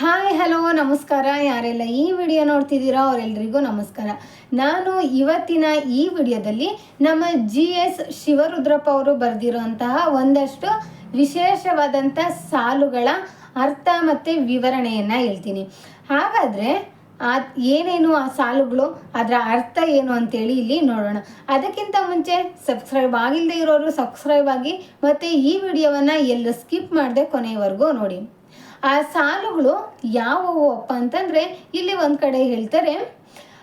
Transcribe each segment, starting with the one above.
Hi, hello, ನಮಸ್ಕಾರ. ಯಾರೆಲ್ಲ ಈ ವಿಡಿಯೋ ನೋಡ್ತಿದ್ದೀರಾ ಅವರೆಲ್ಲರಿಗೂ ನಮಸ್ಕಾರ. ನಾನು ಇವತ್ತಿನ ಈ ವಿಡಿಯೋದಲ್ಲಿ ನಮ್ಮ ಜಿ ಎಸ್ ಶಿವರುದ್ರಪ್ಪ ಅವರು ಬರೆದಿರುವಂತಹ ಒಂದಷ್ಟು ವಿಶೇಷವಾದಂಥ ಸಾಲುಗಳ ಅರ್ಥ ಮತ್ತು ವಿವರಣೆಯನ್ನು ಹೇಳ್ತೀನಿ. ಹಾಗಾದರೆ ಆ ಏನೇನು ಆ ಸಾಲುಗಳು, ಅದರ ಅರ್ಥ ಏನು ಅಂತೇಳಿ ಇಲ್ಲಿ ನೋಡೋಣ. ಅದಕ್ಕಿಂತ ಮುಂಚೆ ಸಬ್ಸ್ಕ್ರೈಬ್ ಆಗಿಲ್ಲದೆ ಇರೋರು ಸಬ್ಸ್ಕ್ರೈಬ್ ಆಗಿ ಮತ್ತು ಈ ವಿಡಿಯೋವನ್ನು ಎಲ್ಲ ಸ್ಕಿಪ್ ಮಾಡದೆ ಕೊನೆಯವರೆಗೂ ನೋಡಿ. ಆ ಸಾಲುಗಳು ಯಾವುವು ಅಪ್ಪ ಅಂತಂದರೆ ಇಲ್ಲಿ ಒಂದು ಕಡೆ ಹೇಳ್ತಾರೆ,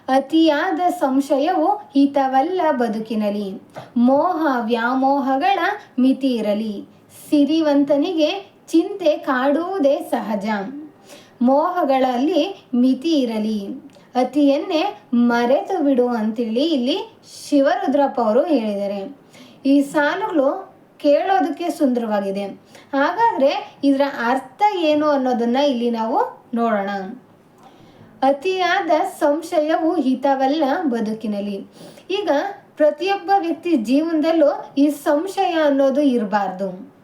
ಅತಿಯಾದ ಸಂಶಯವು ಹಿತವಲ್ಲ ಬದುಕಿನಲಿ ಮೋಹ ವ್ಯಾಮೋಹಗಳ ಮಿತಿ ಇರಲಿ. ಸಿರಿವಂತನಿಗೆ ಚಿಂತೆ ಕಾಡುವುದೇ ಸಹಜ. ಮೋಹಗಳಲ್ಲಿ ಮಿತಿ ಇರಲಿ. ಅತಿಯನ್ನೇ ಮರೆತು ಬಿಡು ಅಂತೇಳಿ ಇಲ್ಲಿ ಶಿವರುದ್ರಪ್ಪ ಅವರು ಹೇಳಿದ್ದಾರೆ. ಈ ಸಾಲುಗಳು ಕೇಳೋದಕ್ಕೆ ಸುಂದರವಾಗಿದೆ. ಹಾಗಾದರೆ ಇದರ ಅರ್ಥ ಏನು ಅನ್ನೋದನ್ನ ಇಲ್ಲಿ ನಾವು ನೋಡೋಣ. ಅತಿಯಾದ ಸಂಶಯವು ಹಿತವಲ್ಲ ಬದುಕಿನಲ್ಲಿ. ಈಗ ಪ್ರತಿಯೊಬ್ಬ ವ್ಯಕ್ತಿ ಜೀವನದಲ್ಲೂ ಈ ಸಂಶಯ ಅನ್ನೋದು ಇರಬಾರ್ದು.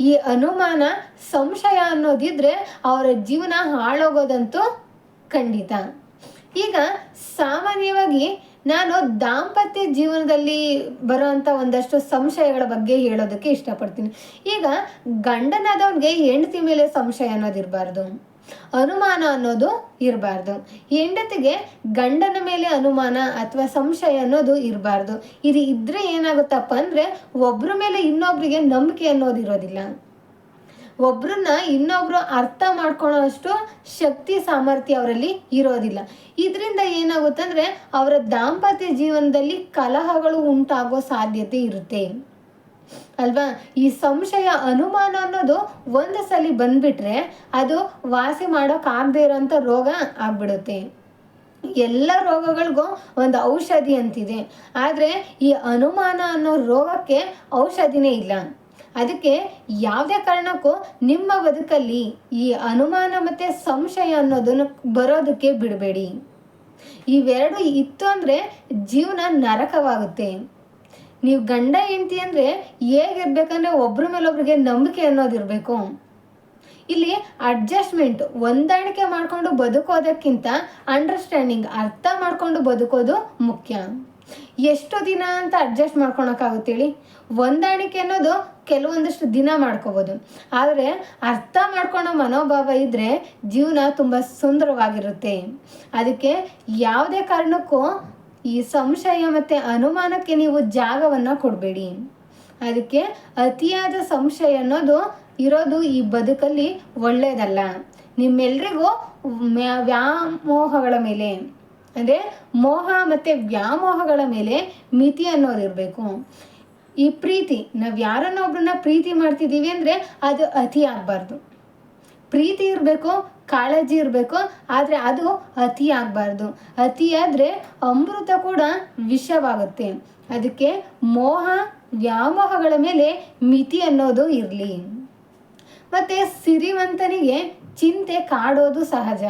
ಈ ಅನುಮಾನ, ಸಂಶಯ ಅನ್ನೋದಿದ್ರೆ ಅವರ ಜೀವನ ಹಾಳೋಗೋದಂತೂ ಖಂಡಿತ. ಈಗ ಸಾಮಾನ್ಯವಾಗಿ ನಾನು ದಾಂಪತ್ಯ ಜೀವನದಲ್ಲಿ ಬರುವಂಥ ಒಂದಷ್ಟು ಸಂಶಯಗಳ ಬಗ್ಗೆ ಹೇಳೋದಕ್ಕೆ ಇಷ್ಟಪಡ್ತೀನಿ. ಈಗ ಗಂಡನಾದವನಿಗೆ ಹೆಂಡತಿ ಮೇಲೆ ಸಂಶಯ ಅನ್ನೋದಿರಬಾರ್ದು ಅನುಮಾನ ಅನ್ನೋದು ಇರಬಾರ್ದು. ಹೆಂಡತಿಗೆ ಗಂಡನ ಮೇಲೆ ಅನುಮಾನ ಅಥವಾ ಸಂಶಯ ಅನ್ನೋದು ಇರಬಾರ್ದು. ಇದು ಇದ್ರೆ ಏನಾಗುತ್ತಪ್ಪ ಅಂದರೆ ಒಬ್ಬರ ಮೇಲೆ ಇನ್ನೊಬ್ಬರಿಗೆ ನಂಬಿಕೆ ಅನ್ನೋದು ಇರೋದಿಲ್ಲ. ಒಬ್ರನ್ನ ಇನ್ನೊಬ್ರು ಅರ್ಥ ಮಾಡ್ಕೊಳ್ಳೋಷ್ಟು ಶಕ್ತಿ, ಸಾಮರ್ಥ್ಯ ಅವರಲ್ಲಿ ಇರೋದಿಲ್ಲ. ಇದರಿಂದ ಏನಾಗುತ್ತಂದ್ರೆ ಅವರ ದಾಂಪತ್ಯ ಜೀವನದಲ್ಲಿ ಕಲಹಗಳು ಉಂಟಾಗೋ ಸಾಧ್ಯತೆ ಇರುತ್ತೆ. ಅಲ್ವಾ? ಈ ಸಂಶಯ, ಅನುಮಾನ ಅನ್ನೋದು ಒಂದು ಸಲ ಬಂದ್ಬಿಟ್ರೆ ಅದು ವಾಸಿ ಮಾಡೋಕ್ಕಾಗದೇ ಇರೋಂಥ ರೋಗ ಆಗ್ಬಿಡುತ್ತೆ. ಎಲ್ಲ ರೋಗಗಳಿಗೂ ಒಂದು ಔಷಧಿ ಅಂತಿದೆ. ಆದರೆ ಈ ಅನುಮಾನ ಅನ್ನೋ ರೋಗಕ್ಕೆ ಔಷಧಿನೇ ಇಲ್ಲ. ಅದಕ್ಕೆ ಯಾವುದೇ ಕಾರಣಕ್ಕೂ ನಿಮ್ಮ ಬದುಕಲ್ಲಿ ಈ ಅನುಮಾನ ಮತ್ತು ಸಂಶಯ ಅನ್ನೋದನ್ನು ಬರೋದಕ್ಕೆ ಬಿಡಬೇಡಿ. ಇವೆರಡು ಇತ್ತು ಅಂದರೆ ಜೀವನ ನರಕವಾಗುತ್ತೆ. ನೀವು ಗಂಡ, ಹೆಂಡತಿ ಅಂದರೆ ಹೇಗಿರ್ಬೇಕಂದ್ರೆ ಒಬ್ರ ಮೇಲೊಬ್ರಿಗೆ ನಂಬಿಕೆ ಅನ್ನೋದಿರಬೇಕು ಇಲ್ಲಿ ಅಡ್ಜಸ್ಟ್ಮೆಂಟ್, ಹೊಂದಾಣಿಕೆ ಮಾಡಿಕೊಂಡು ಬದುಕೋದಕ್ಕಿಂತ ಅಂಡರ್ಸ್ಟ್ಯಾಂಡಿಂಗ್ ಅರ್ಥ ಮಾಡಿಕೊಂಡು ಬದುಕೋದು ಮುಖ್ಯ. ಎಷ್ಟು ದಿನ ಅಂತ ಅಡ್ಜಸ್ಟ್ ಮಾಡ್ಕೊಳಕ್ಕಾಗುತ್ತೆ ಹೇಳಿ. ಹೊಂದಾಣಿಕೆ ಅನ್ನೋದು ಕೆಲವೊಂದಷ್ಟು ದಿನ ಮಾಡ್ಕೋಬೋದು. ಆದರೆ ಅರ್ಥ ಮಾಡ್ಕೊಳೋ ಮನೋಭಾವ ಇದ್ದರೆ ಜೀವನ ತುಂಬ ಸುಂದರವಾಗಿರುತ್ತೆ. ಅದಕ್ಕೆ ಯಾವುದೇ ಕಾರಣಕ್ಕೂ ಈ ಸಂಶಯ ಮತ್ತು ಅನುಮಾನಕ್ಕೆ ನೀವು ಜಾಗವನ್ನು ಕೊಡಬೇಡಿ. ಅದಕ್ಕೆ ಅತಿಯಾದ ಸಂಶಯ ಅನ್ನೋದು ಇರೋದು ಈ ಬದುಕಲ್ಲಿ ಒಳ್ಳೆಯದಲ್ಲ ನಿಮ್ಮೆಲ್ರಿಗೂ ವ್ಯಾಮೋಹಗಳ ಮೇಲೆ. ಅಂದರೆ ಮೋಹ ಮತ್ತು ವ್ಯಾಮೋಹಗಳ ಮೇಲೆ ಮಿತಿ ಅನ್ನೋದಿರಬೇಕು ಈ ಪ್ರೀತಿ, ನಾವು ಯಾರನ್ನ ಒಬ್ಬರನ್ನ ಪ್ರೀತಿ ಮಾಡ್ತಿದ್ದೀವಿ ಅಂದರೆ ಅದು ಅತಿ ಆಗಬಾರ್ದು. ಪ್ರೀತಿ ಇರಬೇಕು, ಕಾಳಜಿ ಇರಬೇಕು, ಆದರೆ ಅದು ಅತಿ ಆಗಬಾರ್ದು. ಅತಿ ಆದರೆ ಅಮೃತ ಕೂಡ ವಿಷವಾಗುತ್ತೆ. ಅದಕ್ಕೆ ಮೋಹ, ವ್ಯಾಮೋಹಗಳ ಮೇಲೆ ಮಿತಿ ಅನ್ನೋದು ಇರಲಿ. ಮತ್ತು ಸಿರಿವಂತನಿಗೆ ಚಿಂತೆ ಕಾಡೋದು ಸಹಜ.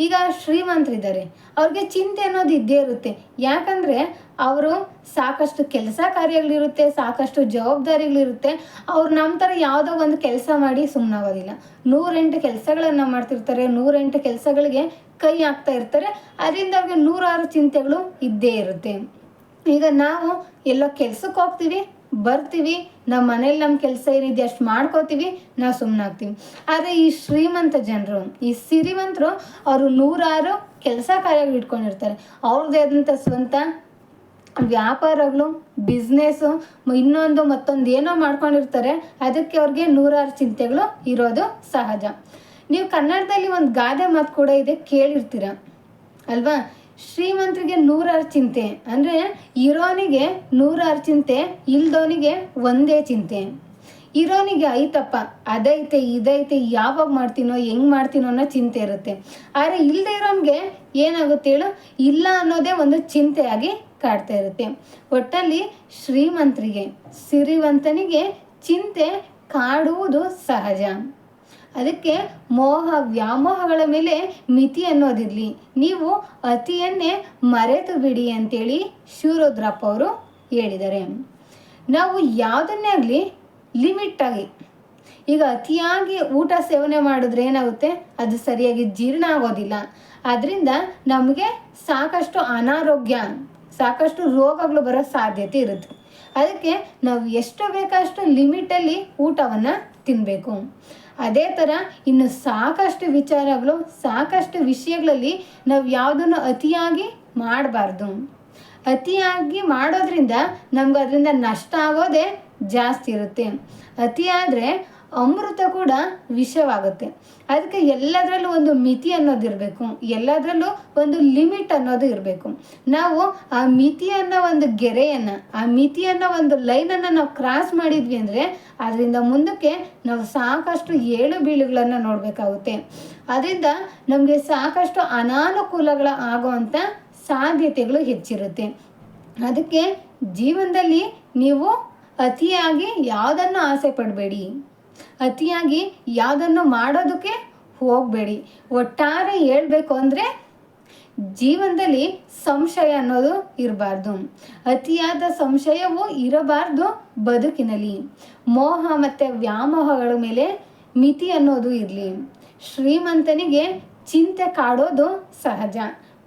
ಈಗ ಶ್ರೀಮಂತರಿದ್ದಾರೆ. ಅವ್ರಿಗೆ ಚಿಂತೆ ಅನ್ನೋದು ಇದ್ದೇ ಇರುತ್ತೆ. ಯಾಕಂದರೆ ಅವರು ಸಾಕಷ್ಟು ಕೆಲಸ ಕಾರ್ಯಗಳಿರುತ್ತೆ, ಸಾಕಷ್ಟು ಜವಾಬ್ದಾರಿಗಳಿರುತ್ತೆ. ಅವ್ರು ನಮ್ಮ ಥರ ಯಾವುದೋ ಒಂದು ಕೆಲಸ ಮಾಡಿ ಸುಮ್ಮನಾಗೋದಿಲ್ಲ ನೂರೆಂಟು ಕೆಲಸಗಳನ್ನು ಮಾಡ್ತಿರ್ತಾರೆ, ನೂರೆಂಟು ಕೆಲಸಗಳಿಗೆ ಕೈ ಹಾಕ್ತಾ ಇರ್ತಾರೆ. ಅದರಿಂದ ಅವ್ರಿಗೆ ನೂರಾರು ಚಿಂತೆಗಳು ಇದ್ದೇ ಇರುತ್ತೆ. ಈಗ ನಾವು ಎಲ್ಲೋ ಕೆಲ್ಸಕ್ಕೆ ಹೋಗ್ತೀವಿ ಬರ್ತೀವಿ ನಮ್ಮ ಮನೇಲಿ ನಮ್ಮ ಕೆಲಸ ಏನಿದೆ ಅಷ್ಟು ಮಾಡ್ಕೋತೀವಿ, ನಾವು ಸುಮ್ಮನಾಗ್ತೀವಿ ಆದರೆ ಈ ಶ್ರೀಮಂತ ಜನರು, ಈ ಸಿರಿವಂತರು ಅವರು ನೂರಾರು ಕೆಲಸ ಕಾರ್ಯಗಳು ಇಟ್ಕೊಂಡಿರ್ತಾರೆ. ಅವ್ರದ್ದೇ ಆದಂಥ ಸ್ವಂತ ವ್ಯಾಪಾರಗಳು ಬಿಸ್ನೆಸ್ಸು ಇನ್ನೊಂದು ಮತ್ತೊಂದು ಏನೋ ಮಾಡ್ಕೊಂಡಿರ್ತಾರೆ. ಅದಕ್ಕೆ ಅವ್ರಿಗೆ ನೂರಾರು ಚಿಂತೆಗಳು ಇರೋದು ಸಹಜ. ನೀವು ಕನ್ನಡದಲ್ಲಿ ಒಂದು ಗಾದೆ ಮಾತು ಕೂಡ ಇದೆ, ಕೇಳಿರ್ತೀರ. ಅಲ್ವಾ? ಶ್ರೀಮಂತರಿಗೆ ನೂರಾರು ಚಿಂತೆ. ಅಂದರೆ ಇರೋನಿಗೆ ನೂರಾರು ಚಿಂತೆ ಇಲ್ದವನಿಗೆ ಒಂದೇ ಚಿಂತೆ. ಇರೋನಿಗೆ ಐತಪ್ಪ, ಅದೈತೆ, ಇದೈತೆ, ಯಾವಾಗ ಮಾಡ್ತೀನೋ, ಹೆಂಗೆ ಮಾಡ್ತೀನೋ ಅನ್ನೋ ಚಿಂತೆ ಇರುತ್ತೆ. ಆದರೆ ಇಲ್ಲದೆ ಇರೋನಿಗೆ ಏನಾಗುತ್ತೆ ಹೇಳು? ಇಲ್ಲ ಅನ್ನೋದೇ ಒಂದು ಚಿಂತೆಯಾಗಿ ಕಾಡ್ತಾ ಇರುತ್ತೆ. ಒಟ್ಟಲ್ಲಿ ಶ್ರೀಮಂತರಿಗೆ, ಸಿರಿವಂತನಿಗೆ ಚಿಂತೆ ಕಾಡುವುದು ಸಹಜ. ಅದಕ್ಕೆ ಮೋಹ ವ್ಯಾಮೋಹಗಳ ಮೇಲೆ ಮಿತಿ ಅನ್ನೋದಿರಲಿ. ನೀವು ಅತಿಯನ್ನೇ ಮರೆತು ಬಿಡಿ ಅಂತೇಳಿ ಶಿವರುದ್ರಪ್ಪ ಅವರು ಹೇಳಿದ್ದಾರೆ. ನಾವು ಯಾವುದನ್ನೇ ಆಗಲಿ ಲಿಮಿಟ್ಟಾಗಿ ಈಗ ಅತಿಯಾಗಿ ಊಟ ಸೇವನೆ ಮಾಡಿದ್ರೆ ಏನಾಗುತ್ತೆ? ಅದು ಸರಿಯಾಗಿ ಜೀರ್ಣ ಆಗೋದಿಲ್ಲ. ಅದರಿಂದ ನಮಗೆ ಸಾಕಷ್ಟು ಅನಾರೋಗ್ಯ, ಸಾಕಷ್ಟು ರೋಗಗಳು ಬರೋ ಸಾಧ್ಯತೆ ಇರುತ್ತೆ. ಅದಕ್ಕೆ ನಾವು ಎಷ್ಟು ಬೇಕಷ್ಟು ಲಿಮಿಟಲ್ಲಿ ಊಟವನ್ನು ತಿನ್ನಬೇಕು ಅದೇ ಥರ ಇನ್ನು ಸಾಕಷ್ಟು ವಿಚಾರಗಳು, ಸಾಕಷ್ಟು ವಿಷಯಗಳಲ್ಲಿ ನಾವು ಯಾವುದನ್ನು ಅತಿಯಾಗಿ ಮಾಡಬಾರ್ದು. ಅತಿಯಾಗಿ ಮಾಡೋದ್ರಿಂದ ನಮ್ಗೆ ಅದರಿಂದ ನಷ್ಟ ಆಗೋದೇ ಜಾಸ್ತಿ ಇರುತ್ತೆ. ಅತಿಯಾದರೆ ಅಮೃತ ಕೂಡ ವಿಷವಾಗುತ್ತೆ. ಅದಕ್ಕೆ ಎಲ್ಲದರಲ್ಲೂ ಒಂದು ಮಿತಿ ಅನ್ನೋದು ಇರಬೇಕು. ಎಲ್ಲದರಲ್ಲೂ ಒಂದು ಲಿಮಿಟ್ ಅನ್ನೋದು ಇರಬೇಕು. ನಾವು ಆ ಮಿತಿ ಅನ್ನೋ ಒಂದು ಗೆರೆಯನ್ನು, ಆ ಮಿತಿ ಅನ್ನೋ ಒಂದು ಲೈನನ್ನು ನಾವು ಕ್ರಾಸ್ ಮಾಡಿದ್ವಿ ಅಂದರೆ ಅದರಿಂದ ಮುಂದಕ್ಕೆ ನಾವು ಸಾಕಷ್ಟು ಏಳು ಬೀಳುಗಳನ್ನು ನೋಡಬೇಕಾಗುತ್ತೆ. ಅದರಿಂದ ನಮಗೆ ಸಾಕಷ್ಟು ಅನಾನುಕೂಲಗಳ ಆಗುವಂಥ ಸಾಧ್ಯತೆಗಳು ಹೆಚ್ಚಿರುತ್ತೆ. ಅದಕ್ಕೆ ಜೀವನದಲ್ಲಿ ನೀವು ಅತಿಯಾಗಿ ಯಾವುದನ್ನು ಆಸೆ ಪಡಬೇಡಿ? ಅತಿಯಾಗಿ ಯಾವುದನ್ನು ಮಾಡೋದಕ್ಕೆ ಹೋಗಬೇಡಿ. ಒಟ್ಟಾರೆ ಹೇಳ್ಬೇಕು ಅಂದರೆ ಜೀವನದಲ್ಲಿ ಸಂಶಯ ಅನ್ನೋದು ಇರಬಾರ್ದು. ಅತಿಯಾದ ಸಂಶಯವು ಇರಬಾರ್ದು ಬದುಕಿನಲ್ಲಿ. ಮೋಹ ಮತ್ತು ವ್ಯಾಮೋಹಗಳ ಮೇಲೆ ಮಿತಿ ಅನ್ನೋದು ಇರಲಿ. ಶ್ರೀಮಂತನಿಗೆ ಚಿಂತೆ ಕಾಡೋದು ಸಹಜ.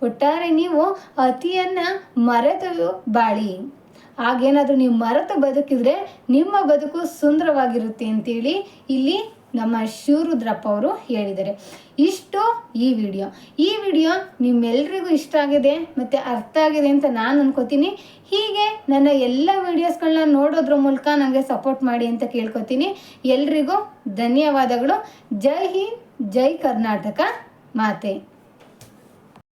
ಒಟ್ಟಾರೆ ನೀವು ಅತಿಯನ್ನು ಮರೆತು ಬಾಳಿ ಆಗೇನಾದರೂ ನೀವು ಮರೆತು ಬದುಕಿದ್ರೆ ನಿಮ್ಮ ಬದುಕು ಸುಂದರವಾಗಿರುತ್ತೆ ಅಂತೇಳಿ ಇಲ್ಲಿ ನಮ್ಮ ಶಿವರುದ್ರಪ್ಪ ಅವರು ಹೇಳಿದ್ದಾರೆ. ಇಷ್ಟು ಈ ವಿಡಿಯೋ. ಈ ವಿಡಿಯೋ ನಿಮ್ಮೆಲ್ರಿಗೂ ಇಷ್ಟ ಆಗಿದೆ ಮತ್ತು ಅರ್ಥ ಆಗಿದೆ ಅಂತ ನಾನು ಅನ್ಕೋತೀನಿ. ಹೀಗೆ ನನ್ನ ಎಲ್ಲ ವಿಡಿಯೋಸ್ಗಳನ್ನ ನೋಡೋದ್ರ ಮೂಲಕ ನನಗೆ ಸಪೋರ್ಟ್ ಮಾಡಿ ಅಂತ ಕೇಳ್ಕೊತೀನಿ. ಎಲ್ರಿಗೂ ಧನ್ಯವಾದಗಳು. ಜೈ ಹಿಂದ್, ಜೈ ಕರ್ನಾಟಕ ಮಾತೆ.